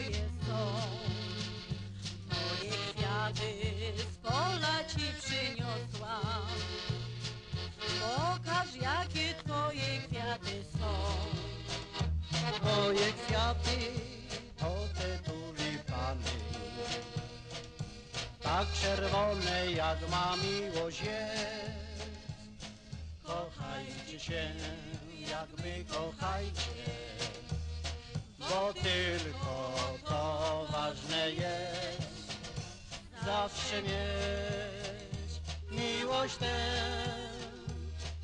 moje są. Moje kwiaty z pola ci przyniosłam. Pokaż, jakie twoje kwiaty są. Moje kwiaty to te tulipany, tak czerwone jak ma miłość jest. Kochajcie się, jak my kochajcie bo tylko to ważne jest. Zawsze mieć miłość tę,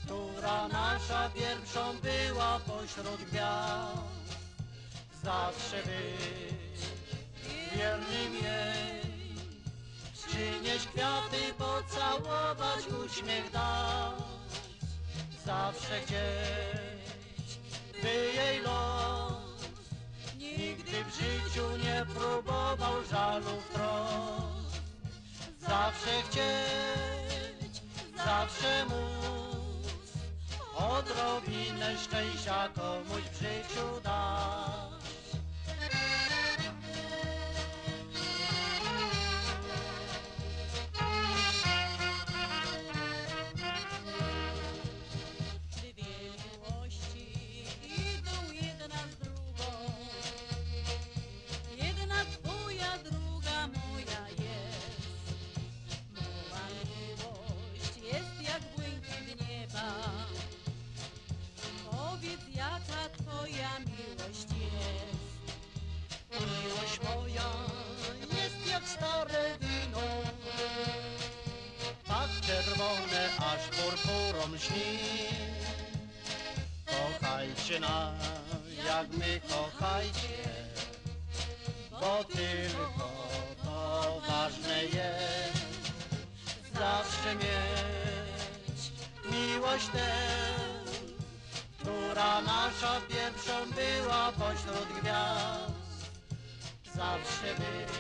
która nasza pierwszą była pośród gwiazd. Zawsze być wiernym jej, przynieść kwiaty, pocałować, uśmiech dać. Zawsze chcieć, żalu wtrąc. Zawsze chcieć, zawsze móc odrobinę szczęścia komuś w życiu dać. Purpurą śni Kochajcie nas jak my kochajcie Bo tylko to ważne jest Zawsze mieć miłość tę Która nasza pierwszą była pośród gwiazd. Zawsze być